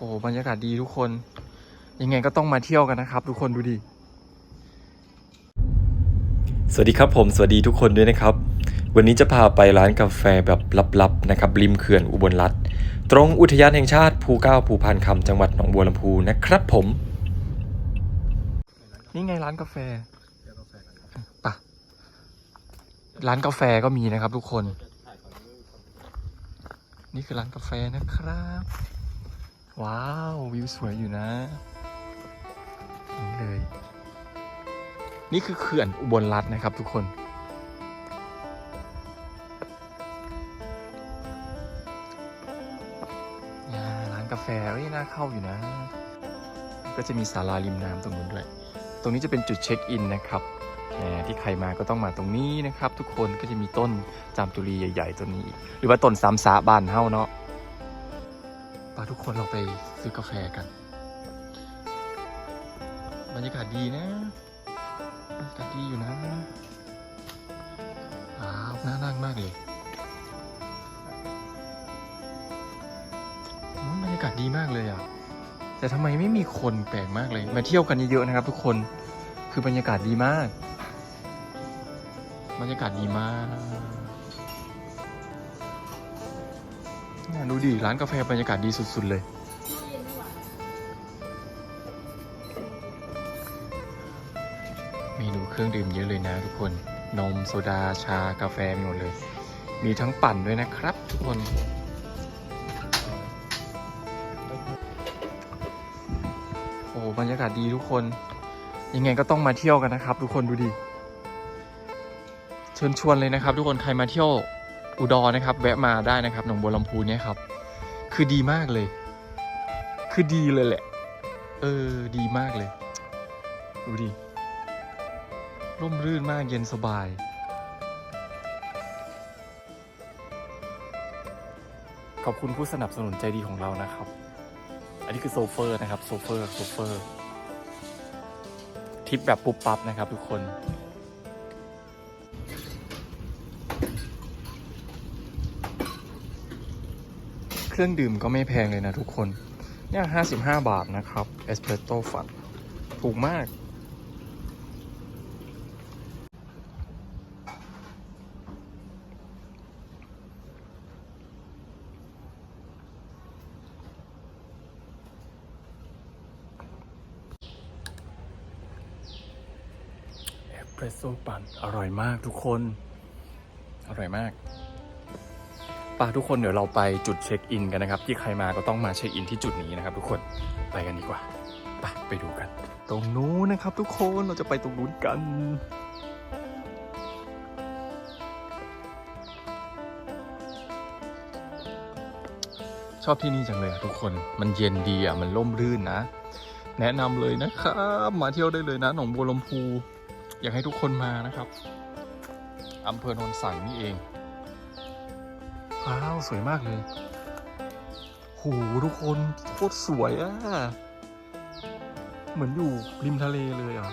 โอ้บรรยากาศดีทุกคน ยังไงก็ต้องมาเที่ยวกันนะครับ ทุกคนดูดิ สวัสดีครับผม สวัสดีทุกคนด้วยนะครับ วันนี้จะพาไปร้านกาแฟแบบลับๆนะครับริมเขื่อนอุบลรัฐตรงอุทยานแห่งชาติภูเก้าภูพานคำจังหวัดหนองบัวลำพูนะครับผม นี่ไงร้านกาแฟปะร้านกาแฟก็มีนะครับ ทุกคน นี่คือร้านกาแฟนะครับ ว้าว วิวสวยอยู่นะ นี่เลย นี่คือเขื่อนอุบลรัฐนะครับทุกคน ร้านกาแฟเอ้ยน่าเข้าอยู่นะ ก็จะมีศาลาริมน้ำตรงนู้นด้วย ตรงนี้จะเป็นจุดเช็คอินนะครับที่ใครมาก็ต้องมาตรงนี้นะครับ ทุกคนก็จะมีต้นจามจุรีใหญ่ ๆต้นนี้ หรือว่าต้นสามสาบานเฮ้าเนาะ ปาทุกคนเราไปซื้อกาแฟกัน บรรยากาศดีนะบรรยากาศดีอยู่นะว้าวน่านั่งมากเลยโอ้ยบรรยากาศดีมากเลยอะ แต่ทำไมไม่มีคนแปลกมากเลย มาเที่ยวกันเยอะๆนะครับ ทุกคน คือบรรยากาศดีมาก บรรยากาศดีมาก นี่ดูดิร้านกาแฟบรรยากาศดีสุด ๆ เลย เมนูเครื่องดื่มเยอะเลยนะทุกคน นมโซดาชากาแฟมีหมดเลย มีทั้งปั่นด้วยนะครับ ทุกคนโอ้บรรยากาศดีทุกคน ยังไงก็ต้องมาเที่ยวกันนะครับ ทุกคนดูดิเชิญชวนเลยนะครับ ทุกคนใครมาเที่ยว อุดรนะครับ แวะมาได้นะครับหนองบัวลำพูเนี่ยครับ คือดีมากเลย คือดีเลยแหละ เออ ดีมากเลย ดูดิร่มรื่นมากเย็นสบาย ขอบคุณผู้สนับสนุนใจดีของเรานะครับ อันนี้คือโซเฟอร์นะครับ โซเฟอร์ โซเฟอร์ทริปแบบปุ๊บปั๊บนะครับทุกคน เค รื่องดื่มก็ไม่แพงเลยนะทุกคนเนี่ย55บห้าบาทนะครับเอสเพรสโต้ฝันถูกมาก เอสเพรสโซ่ปั่นอร่อยมากทุกคน อร่อยมาก ป่ะทุกคนเดี๋ยวเราไปจุดเช็คอินกันนะครับ ที่ใครมาก็ต้องมาเช็คอินที่จุดนี้นะครับ ทุกคนไปกันดีกว่าไปไปดูกัน ตรงนู้นนะครับ ทุกคนเราจะไปตรงนู้นกัน ชอบที่นี่จังเลยทุกคนมันเย็นดีอะมันร่มรื่นนะ แนะนำเลยนะครับมาเที่ยวได้เลยนะหนองบัวลำพู อยากให้ทุกคนมานะครับอำเภอโนนสังนี่เอง ว้าว สวยมากเลยโหทุกคนโคตรสวยอะเหมือนอยู่ริมทะเลเลยอะ